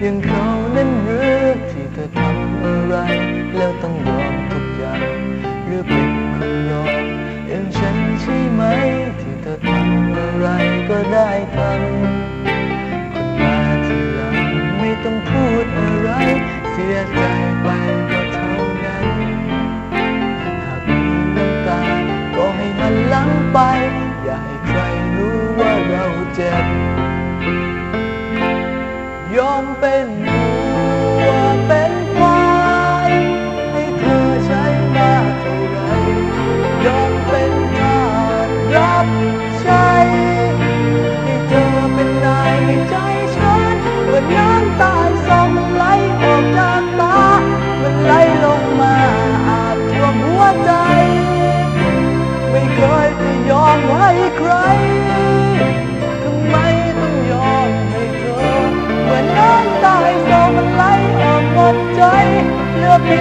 อย่างเขานั้นหรือที่เธอทำอะไร แล้วต้องยอมทุกอย่างหรือเป็นคนยอมอย่างฉันใช่ไหม ที่เธอทำอะไรก็ได้ทำคนมาทีหลังไม่ต้องพูดอะไร เสียใจไปก็เท่านั้น หากมีน้ำตาก็ให้มันหลังไป อย่าให้ ยอมเป็น เหลื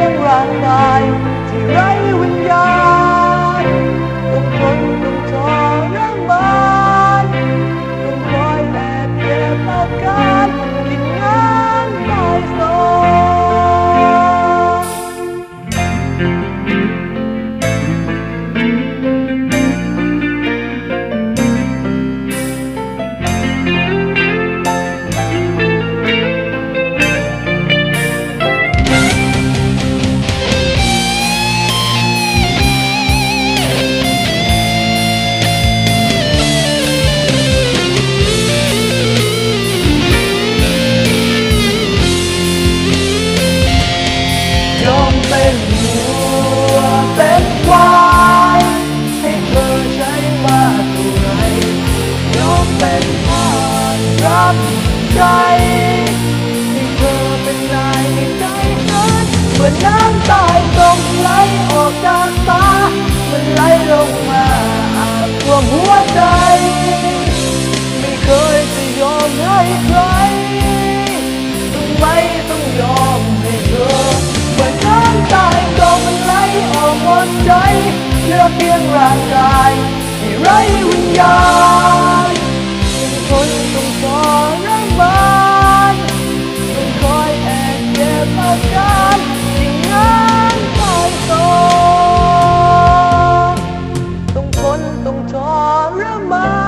รับใช้ให้เธอเป็นนายในใจฉันเมื่อน้ำตายต้องไหลออกจากตา มันไหลลงมาอาบท่วมหัวใจ ไม่เคยจะยอมให้ใครทำไมต้องยอมให้เธอเมื่อน้ำตายก็มันไหลออกหมดใจเหลือเพียงร่างกายที่ไร้วิญญาณ my